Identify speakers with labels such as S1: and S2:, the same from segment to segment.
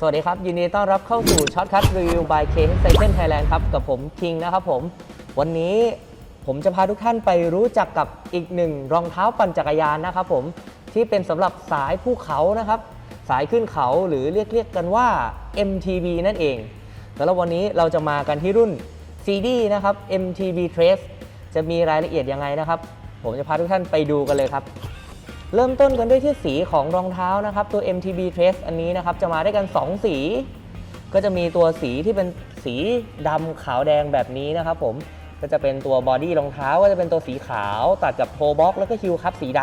S1: สวัสดีครับ ยินดีต้อนรับเข้าสู่ช็อตคั t รีวิว by k ไซเคิลไทยแลนด์ครับ กับผมคิงนะครับผม วันนี้ผมจะพาทุกท่านไปรู้จักกับอีกหนึ่งรองเท้าปั่นจักรยานนะครับผมที่เป็นสำหรับสายภูเขานะครับ สายขึ้นเขาหรือเรียกเรียกกันว่า MTB นั่นเองสำหรับวันนี้เราจะมากันที่รุ่น CD นะครับ MTB Trace จะมีรายละเอียดยังไงนะครับ ผมจะพาทุกท่านไปดูกันเลยครับ เริ่มต้นกันด้วยที่สีของรองเท้านะครับ ตัว MTB Trace อันนี้นะครับ จะมาได้กัน 2 สี ก็จะมีตัวสีที่เป็นสีดำขาวแดงแบบนี้นะครับผมก็จะเป็นตัวบอดี้รองเท้าก็จะเป็นตัวสีขาวตัดกับโทบ็อกแล้วก็ฮิลคัพสีด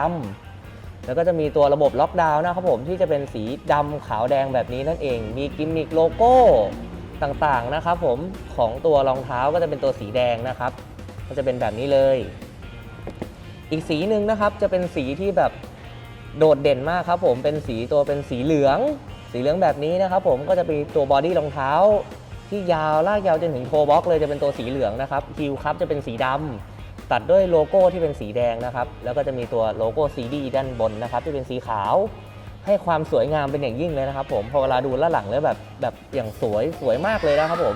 S1: ำแล้วก็จะมีตัวระบบล็อกดาวน์นะครับผมที่จะเป็นสีดำขาวแดงแบบนี้นั่นเอง มีกิมมิคโลโก้ต่างๆนะครับผมของตัวรองเท้าก็จะเป็นตัวสีแดงนะครับ ก็จะเป็นแบบนี้เลย อีกสีหนึ่งนะครับจะเป็นสีที่แบบ โดดเด่นมากครับผมเป็นสีตัวเป็นสีเหลือง สีเหลืองแบบนี้นะครับผมก็จะเป็นตัวบอดี้รองเท้า ที่ยาวลากยาวจนถึงโทบ็อกเลยจะเป็นตัวสีเหลืองนะครับฮิลครับจะเป็นสีดำตัดด้วยโลโก้ที่เป็นสีแดงนะครับแล้วก็จะมีตัวโลโก้ CD ด้านบนนะครับที่เป็นสีขาว ให้ความสวยงามเป็นอย่างยิ่งเลยนะครับผมพอเวลาดูด้าหลังแล้วแบบแบบอย่างสวยสวยมากเลยนะครับผม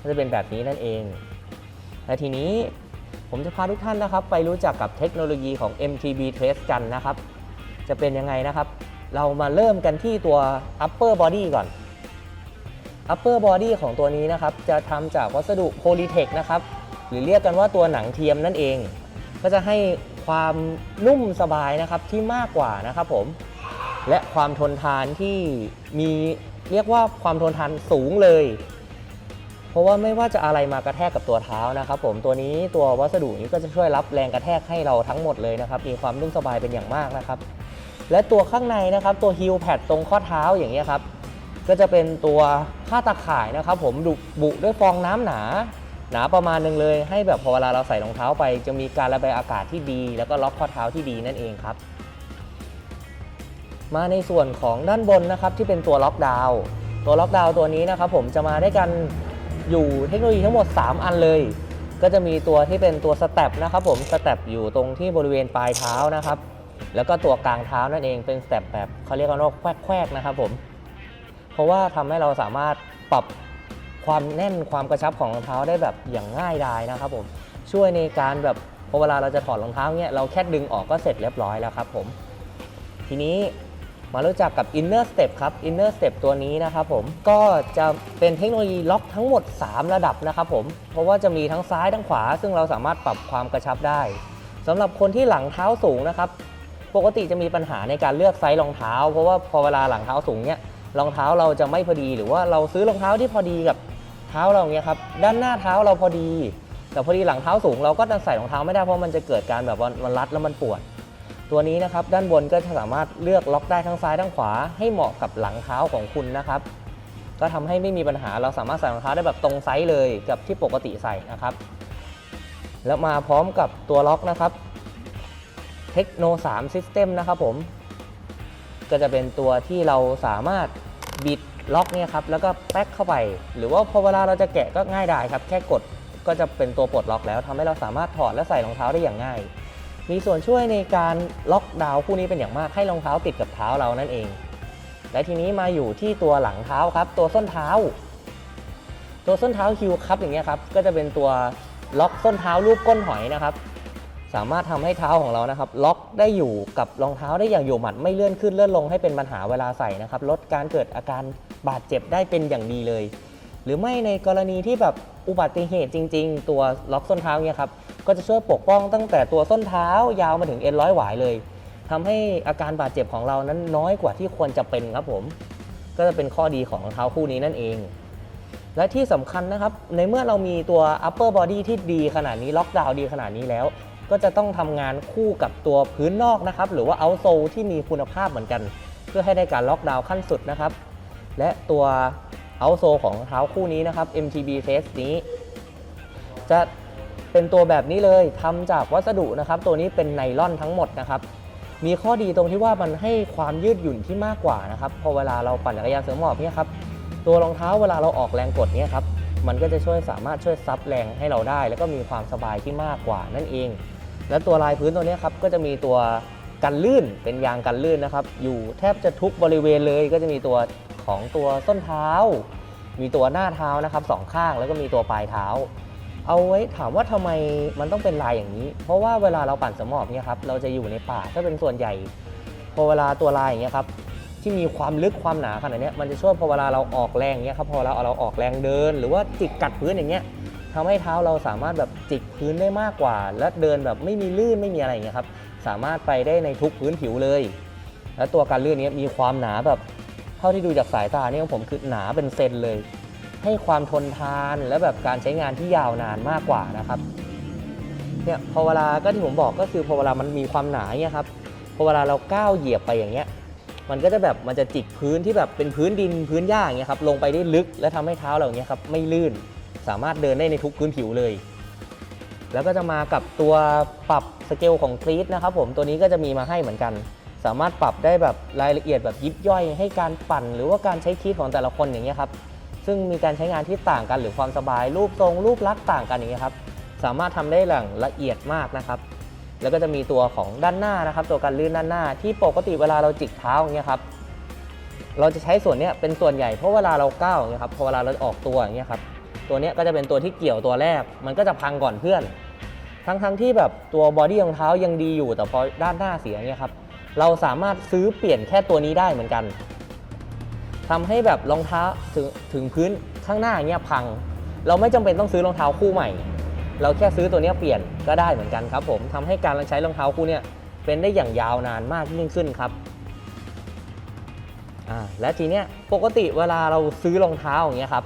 S1: ก็จะเป็นแบบนี้นั่นเองและทีนี้ผมจะพาทุกท่านนะครับ ไปรู้จักกับเทคโนโลยีของ MTB Trace กันนะครับ จะเป็นยังไงนะครับ เรามาเริ่มกันที่ตัว upper body ก่อน upper body ของตัวนี้นะครับ จะทำจากวัสดุ Polytech นะครับ หรือเรียกกันว่าตัวหนังเทียมนั่นเอง ก็จะให้ความนุ่มสบายนะครับที่มากกว่านะครับผม และความทนทานที่มีเรียกว่าความทนทานสูงเลย เพราะว่าไม่ว่าจะอะไรมากระแทกกับตัวเท้านะครับ ผมตัวนี้ตัววัสดุนี้ก็จะช่วยรับแรงกระแทกให้เราทั้งหมดเลยนะครับ มีความนุ่มสบายเป็นอย่างมากนะครับ และตัวข้างในนะครับตัวฮิลแพดตรงข้อเท้าอย่างนี้ยครับก็จะเป็นตัวผ้าตะข่ายนะครับ ผมดุบุด้วยฟองน้ำหนา หนาประมาณหนึ่งเลย ให้แบบพอเวลาเราใส่รองเท้าไป จะมีการระบายอากาศที่ดี แล้วก็ล็อกข้อเท้าที่ดีนั่นเองครับ มาในส่วนของด้านบนนะครับที่เป็นตัวล็อกดาวน์ตัวล็อกดาวน์ตัวนี้นะครับ ผมจะมาได้กันอยู่เทคโนโลยีทั้งหมด 3 อันเลย ก็จะมีตัวที่เป็นตัวสเต็ปนะครับ ผมสเต็ปอยู่ตรงที่บริเวณปลายเท้านะครับ แล้วก็ตัวกลางเท้านั่นเองเป็นสเต็ปแบบเขาเรียกกันว่าแควกๆนะครับผมเพราะว่าทำให้เราสามารถปรับความแน่นความกระชับของรองเท้าได้แบบอย่างง่ายดายนะครับผมช่วยในการแบบพอเวลาเราจะถอดรองเท้าเนี่ยเราแค่ดึงออกก็เสร็จเรียบร้อยแล้วครับผมทีนี้มารู้จักกับ Inner Step ครับ Inner Step ตัวนี้นะครับผมก็จะเป็นเทคโนโลยีล็อกทั้งหมด 3 ระดับนะครับผมเพราะว่าจะมีทั้งซ้ายทั้งขวา ซึ่งเราสามารถปรับความกระชับได้สำหรับคนที่หลังเท้าสูงนะครับ ปกติจะมีปัญหาในการเลือกไซส์รองเท้า เพราะว่าพอเวลาหลังเท้าสูงเนี่ยรองเท้าเราจะไม่พอดี หรือว่าเราซื้อรองเท้าที่พอดีกับเท้าเราเนี่ยครับด้านหน้าเท้าเราพอดี แต่พอดีหลังเท้าสูงเราก็จะใส่รองเท้าไม่ได้เพราะมันจะเกิดการแบบมันรัดแล้วมันปวด ตัวนี้นะครับด้านบนก็จะสามารถเลือกล็อกได้ทั้งซ้ายทั้งขวา ให้เหมาะกับหลังเท้าของคุณนะครับก็ทำให้ไม่มีปัญหาเราสามารถใส่รองเท้าได้แบบตรงไซส์เลยกับที่ปกติใส่นะครับ แล้วมาพร้อมกับตัวล็อกนะครับ เทคโน3 System นะครับผม ก็จะเป็นตัวที่เราสามารถบิดล็อกเนี่ยครับแล้วก็แป๊กเข้าไป หรือว่าพอเวลาเราจะแกะก็ง่ายดายครับ แค่กดก็จะเป็นตัวปลดล็อกแล้วทำให้เราสามารถถอดและใส่รองเท้าได้อย่างง่าย มีส่วนช่วยในการล็อกดาวคู่นี้เป็นอย่างมากให้รองเท้าติดกับเท้าเรานั่นเอง และทีนี้มาอยู่ที่ตัวหลังเท้าครับ ตัวส้นเท้า ตัวส้นเท้าฮิวครับอย่างเงี้ยครับก็จะเป็นตัวล็อกส้นเท้ารูปก้นหอยนะครับ สามารถทำให้เท้าของเรานะครับ ล็อกได้อยู่กับรองเท้าได้อย่างอยู่หมัดไม่เลื่อนขึ้นเลื่อนลงให้เป็นปัญหาเวลาใส่นะครับ ลดการเกิดอาการบาดเจ็บได้เป็นอย่างดีเลย หรือไม่ในกรณีที่แบบอุบัติเหตุจริง ๆ ตัวล็อกส้นเท้าเนี่ยครับก็จะช่วยปกป้องตั้งแต่ตัวส้นเท้ายาวมาถึงเอ็นร้อยหวายเลยทำให้อาการบาดเจ็บของเรานั้นน้อยกว่าที่ควรจะเป็นครับผม ก็จะเป็นข้อดีของรองเท้าคู่นี้นั่นเองและที่สำคัญนะครับ ในเมื่อเรามีตัว upper body ที่ดีขนาดนี้ล็อกดาวน์ดีขนาดนี้แล้ว ก็จะต้องทำงานคู่กับตัวพื้นนอกนะครับ หรือว่า outsole ที่มีคุณภาพเหมือนกัน เพื่อให้ได้การล็อกดาวน์ขั้นสุดนะครับ และตัว outsole ของรองเท้าคู่นี้นะครับ MTB Face นี้ จะเป็นตัวแบบนี้เลยทำจากวัสดุนะครับ ตัวนี้เป็นไนลอนทั้งหมดนะครับมีข้อดีตรงที่ว่ามันให้ความยืดหยุ่นที่มากกว่านะครับพอเวลาเราปั่นจักรยานเสริมหมอบเนี่ยครับตัวรองเท้าเวลาเราออกแรงกดเนี่ยครับมันก็จะช่วยสามารถช่วยซับแรงให้เราได้ แล้วก็มีความสบายที่มากกว่านั่นเอง และตัวลายพื้นตัวนี้ครับก็จะมีตัวกันลื่นเป็นยางกันลื่นนะครับ อยู่แทบจะทุกบริเวณเลยก็จะมีตัวของตัวส้นเท้า มีตัวหน้าเท้านะครับสองข้างแล้วก็มีตัวปลายเท้า เอาไว้ถามว่าทำไมมันต้องเป็นลายอย่างนี้ เพราะว่าเวลาเราปั่นสมอบเนี่ยครับเราจะอยู่ในป่าถ้าเป็นส่วนใหญ่ พอเวลาตัวลายอย่างเงี้ยครับที่มีความลึกความหนาขนาดนี้มันจะช่วยพอเวลาเราออกแรงเงี้ยครับพอเราเอาเราออกแรงเดิน หรือว่าจิกกัดพื้นอย่างเงี้ย ทำให้เท้าเราสามารถแบบจิกพื้นได้มากกว่า และเดินแบบไม่มีลื่นไม่มีอะไรอย่างเงี้ยครับสามารถไปได้ในทุกพื้นผิวเลย และตัวการลื่นนี้มีความหนาแบบเท่าที่ดูจากสายตาเนี่ยของผมคือหนาเป็นเซนเลย ให้ความทนทานและแบบการใช้งานที่ยาวนานมากกว่านะครับเนี่ยพอเวลาก็ที่ผมบอกก็คือพอเวลามันมีความหนาเนี่ยครับพอเวลาเราก้าวเหยียบไปอย่างเงี้ยมันก็จะแบบมันจะจิกพื้นที่แบบเป็นพื้นดินพื้นหญ้าอย่างเงี้ยครับลงไปได้ลึกและทำให้เท้าเราอย่างเงี้ยครับไม่ลื่น สามารถเดินได้ในทุกพื้นผิวเลย แล้วก็จะมากับตัวปรับสเกลของกรีดนะครับผมตัวนี้ก็จะมีมาให้เหมือนกัน สามารถปรับได้แบบรายละเอียดแบบยิบย่อย ให้การปั่น หรือว่าการใช้คีดของแต่ละคนอย่างเงี้ยครับซึ่งมีการใช้งานที่ต่างกันหรือความสบายรูปทรงรูปลักษณ์ต่างกันอย่างเงี้ยครับสามารถทำได้อย่างละเอียดมากนะครับ แล้วก็จะมีตัวของด้านหน้านะครับ ตัวการลื่นด้านหน้า ที่ปกติเวลาเราจิกเท้าอย่างเงี้ยครับเราจะใช้ส่วนเนี้ยเป็นส่วนใหญ่เพราะเวลาเราก้าวอย่างเงี้ยครับพอเวลาเราออกตัวอย่างเงี้ยครับ ตัวนี้ก็จะเป็นตัวที่เกี่ยวตัวแรก มันก็จะพังก่อนเพื่อน ทั้งทั้งที่แบบตัวบอดี้รองเท้ายังดีอยู่ แต่พอด้านหน้าเสียเนี่ยครับเราสามารถซื้อเปลี่ยนแค่ตัวนี้ได้เหมือนกันทำให้แบบรองเท้าถึงถึงพื้นข้างหน้าเงี้ยพัง เราไม่จำเป็นต้องซื้อรองเท้าคู่ใหม่ เราแค่ซื้อตัวนี้เปลี่ยนก็ได้เหมือนกันครับ ผมทำให้การใช้รองเท้าคู่เนี่ยเป็นได้อย่างยาวนานมากยิ่งขึ้นครับอ่าและทีเนี้ยปกติเวลาเราซื้อรองเท้าอย่างเงี้ยครับ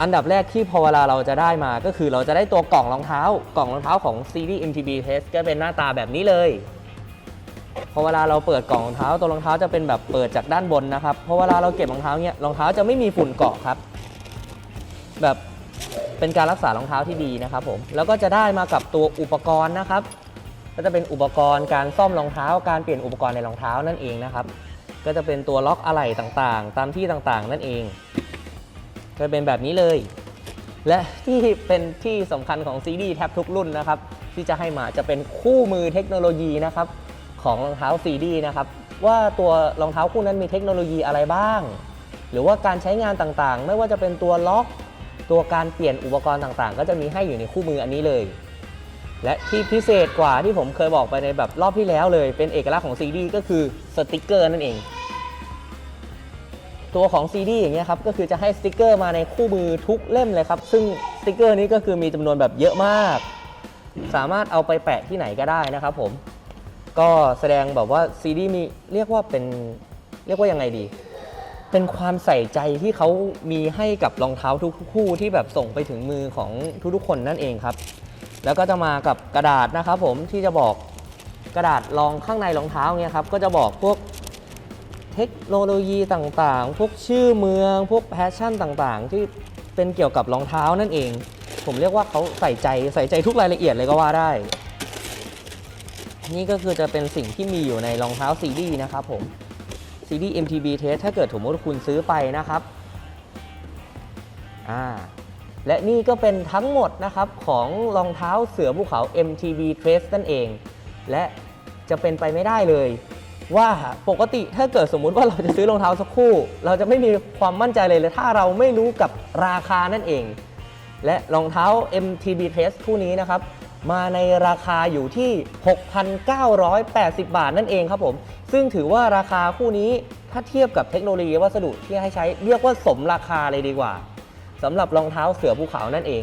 S1: อันดับแรกที่พอเวลาเราจะได้มาก็คือเราจะได้ตัวกล่องรองเท้ากล่องรองเท้าของ CD MTB Test ก็เป็นหน้าตาแบบนี้เลยพอเวลาเราเปิดกล่องรองเท้าตัวรองเท้าจะเป็นแบบเปิดจากด้านบนนะครับพราะเวลาเราเก็บรองเท้าเนี่ยรองเท้าจะไม่มีฝุ่นเกาะครับ แบบเป็นการรักษารองเท้าที่ดีนะครับผมแล้วก็จะได้มากับตัวอุปกรณ์นะครับ ก็จะเป็นอุปกรณ์การซ่อมรองเท้า การเปลี่ยนอุปกรณ์ในรองเท้านั่นเองนะครับ ก็จะเป็นตัวล็อกอะไหล่ต่างๆ ตามที่ต่างๆ นั่นเอง จะเป็นแบบนี้เลย และที่เป็นที่สำคัญของซีดีแทบทุกรุ่นนะครับ ที่จะให้มาจะเป็นคู่มือเทคโนโลยีนะครับ ของรองเท้าซีดีนะครับ ว่าตัวรองเท้าคู่นั้นมีเทคโนโลยีอะไรบ้าง หรือว่าการใช้งานต่างๆ ไม่ว่าจะเป็นตัวล็อก ตัวการเปลี่ยนอุปกรณ์ต่างๆ ก็จะมีให้อยู่ในคู่มืออันนี้เลย และที่พิเศษกว่าที่ผมเคยบอกไปในแบบรอบที่แล้วเลย เป็นเอกลักษณ์ของซีดีก็คือสติกเกอร์นั่นเอง ตัวของ CD อย่างเงี้ยครับก็คือจะให้สติกเกอร์มาในคู่มือทุกเล่มเลยครับ ซึ่งสติกเกอร์นี้ก็คือมีจำนวนแบบเยอะมาก สามารถเอาไปแปะที่ไหนก็ได้นะครับผม ก็แสดงแบบว่า CD มีเรียกว่าเป็นเรียกว่ายังไงดี เป็นความใส่ใจที่เขามีให้กับรองเท้าทุกคู่ที่แบบส่งไปถึงมือของทุกๆคนนั่นเองครับ แล้วก็จะมากับกระดาษนะครับผมที่จะบอกกระดาษรองข้างในรองเท้าเนี่ยครับก็จะบอกพวก เทคโนโลยีต่างๆ พวกชื่อเมือง พวกแพชชั่นต่างๆ ที่เป็นเกี่ยวกับรองเท้านั่นเอง ผมเรียกว่าเขาใส่ใจใส่ใจทุกรายละเอียดเลยก็ว่าได้ นี่ก็คือจะเป็นสิ่งที่มีอยู่ในรองเท้าซีดีนะครับผมซีดี MTB Test ถ้าเกิดสมมติคุณซื้อไปนะครับอ่าและนี่ก็เป็นทั้งหมดนะครับของรองเท้าเสือภูเขา MTB Trace นั่นเอง และจะเป็นไปไม่ได้เลย ว่าปกติถ้าเกิดสมมุติว่าเราจะซื้อรองเท้าสักคู่ เราจะไม่มีความมั่นใจเลยเลย ถ้าเราไม่รู้กับราคานั่นเอง และรองเท้า MTB Trace คู่นี้นะครับ มาในราคาอยู่ที่ 6,980 บาทนั่นเองครับผม ซึ่งถือว่าราคาคู่นี้ถ้าเทียบกับเทคโนโลยีวัสดุที่ให้ใช้เรียกว่าสมราคาเลยดีกว่าสำหรับรองเท้าเสือภูเขานั่นเอง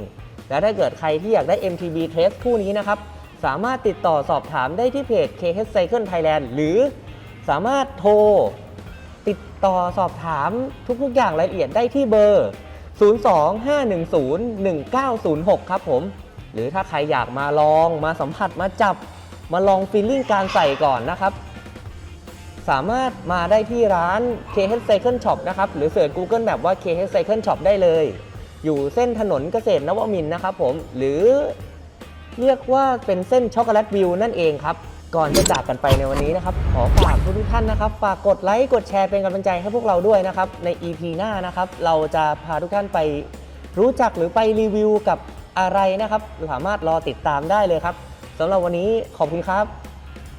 S1: และถ้าเกิดใครที่อยากได้ MTB Trace คู่นี้นะครับสามารถติดต่อสอบถามได้ที่เพจ KH Cycle Thailand หรือ สามารถโทรติดต่อสอบถามทุกๆ อย่างรายละเอียดได้ที่เบอร์ 025101906 ครับผม หรือถ้าใครอยากมาลองมาสัมผัสมาจับมาลองฟีลลิ่งการใส่ก่อนนะครับ สามารถมาได้ที่ร้าน KH Cycle Shop นะครับ หรือเสิร์ช Google แบบว่า KH Cycle Shop ได้เลย อยู่เส้นถนนเกษตรนวมินทร์นะครับผม หรือเรียกว่าเป็นเส้นช็อกโกแลตวิวนั่นเองครับ ก่อนจะจากกันไปในวันนี้นะครับ ขอฝากทุกท่านนะครับฝากกดไลค์กดแชร์เป็นกำลังใจให้พวกเราด้วยนะครับ ใน EP หน้านะครับ เราจะพาทุกท่านไปรู้จักหรือไปรีวิวกับอะไรนะครับ สามารถรอติดตามได้เลยครับสำหรับวันนี้ขอบคุณครับ